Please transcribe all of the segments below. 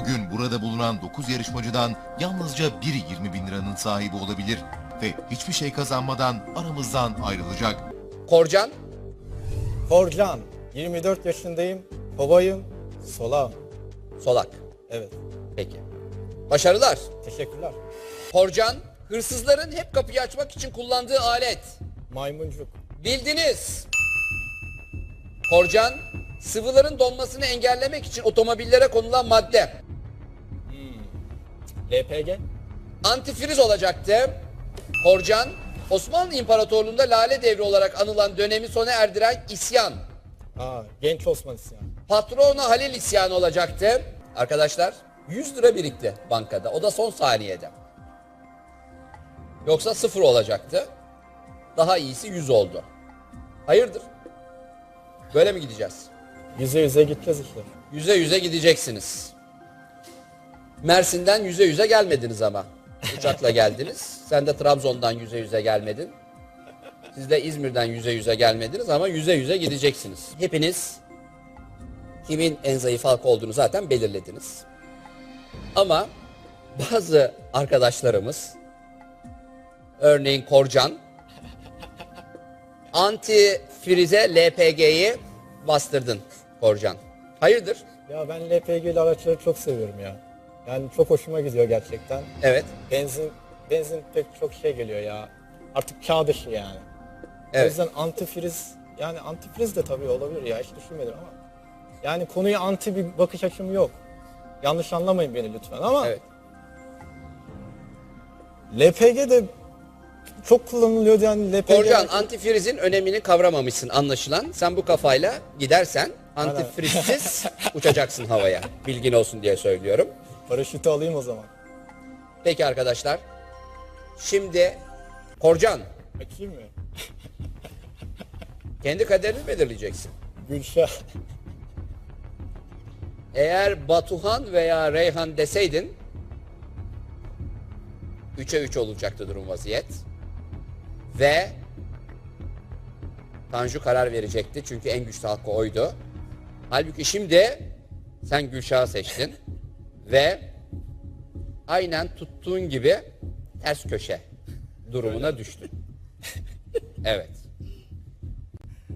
Bugün burada bulunan 9 yarışmacıdan yalnızca biri 20 bin liranın sahibi olabilir ve hiçbir şey kazanmadan aramızdan ayrılacak. Korcan, Korcan, 24 yaşındayım, babayım, solağım. Solak. Evet, Peki. Başarılar. teşekkürler. Korcan, hırsızların hep kapıyı açmak için kullandığı alet. Maymuncuk, Bildiniz. Korcan, sıvıların donmasını engellemek için otomobillere konulan madde. LPG, Antifriz olacaktı. Korcan, Osmanlı İmparatorluğu'nda Lale Devri olarak anılan dönemi sona erdiren isyan. Aa, Genç Osman isyanı. Patrona Halil isyanı olacaktı. Arkadaşlar 100 lira birikti bankada. O da son saniyede. Yoksa sıfır olacaktı. Daha iyisi 100 oldu. Hayırdır? Böyle mi gideceğiz? Yüze yüze gideceğiz işte. Yüze yüze gideceksiniz. Mersin'den yüze yüze gelmediniz ama. Uçakla geldiniz. Sen de Trabzon'dan yüze yüze gelmedin. Siz de İzmir'den yüze yüze gelmediniz ama yüze yüze gideceksiniz. Hepiniz kimin en zayıf halka olduğunu zaten belirlediniz. Ama bazı arkadaşlarımız örneğin Korcan antifrize LPG'yi bastırdın Korcan. Hayırdır? Ya ben LPG'li araçları çok seviyorum ya. Yani çok hoşuma gidiyor gerçekten. Evet. Benzin, benzin pek çok şey geliyor ya. Artık kağıt dışı yani. O Evet. yüzden antifriz, yani antifriz de tabii olabilir ya hiç düşünmedim ama. Yani konuya anti bir bakış açım yok. Yanlış anlamayın beni lütfen ama Evet. LPG de çok kullanılıyordu yani LPG. Korcan antifrizin önemini kavramamışsın anlaşılan. Sen bu kafayla gidersen antifrizsiz uçacaksın havaya. Bilgin olsun diye söylüyorum. Paraşütü alayım o zaman. Peki arkadaşlar. Şimdi Korcan Açayım mı? kendi kaderini belirleyeceksin. Gülşah. Eğer Batuhan veya Reyhan deseydin 3'e 3 olacaktı durum vaziyet. Ve Tanju karar verecekti çünkü en güçlü hakkı oydu. Halbuki şimdi sen Gülşah'ı seçtin ve aynen tuttuğun gibi ters köşe durumuna düştün. Evet.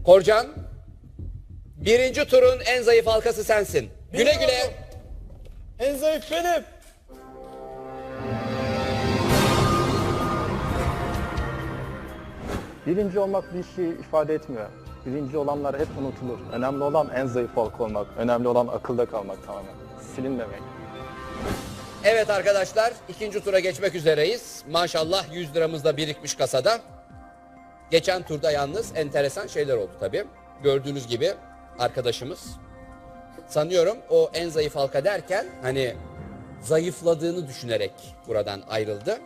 Korcan birinci turun en zayıf halkası sensin. Güle güle. En zayıf benim. Birinci olmak bir şey ifade etmiyor. Birinci olanlar hep unutulur. Önemli olan en zayıf halk olmak. Önemli olan akılda kalmak tamamen. Silinmemek. Evet arkadaşlar ikinci tura geçmek üzereyiz. Maşallah 100 liramız da birikmiş kasada. Geçen turda yalnız enteresan şeyler oldu tabii. Gördüğünüz gibi arkadaşımız sanıyorum o en zayıf halka derken hani zayıfladığını düşünerek buradan ayrıldı.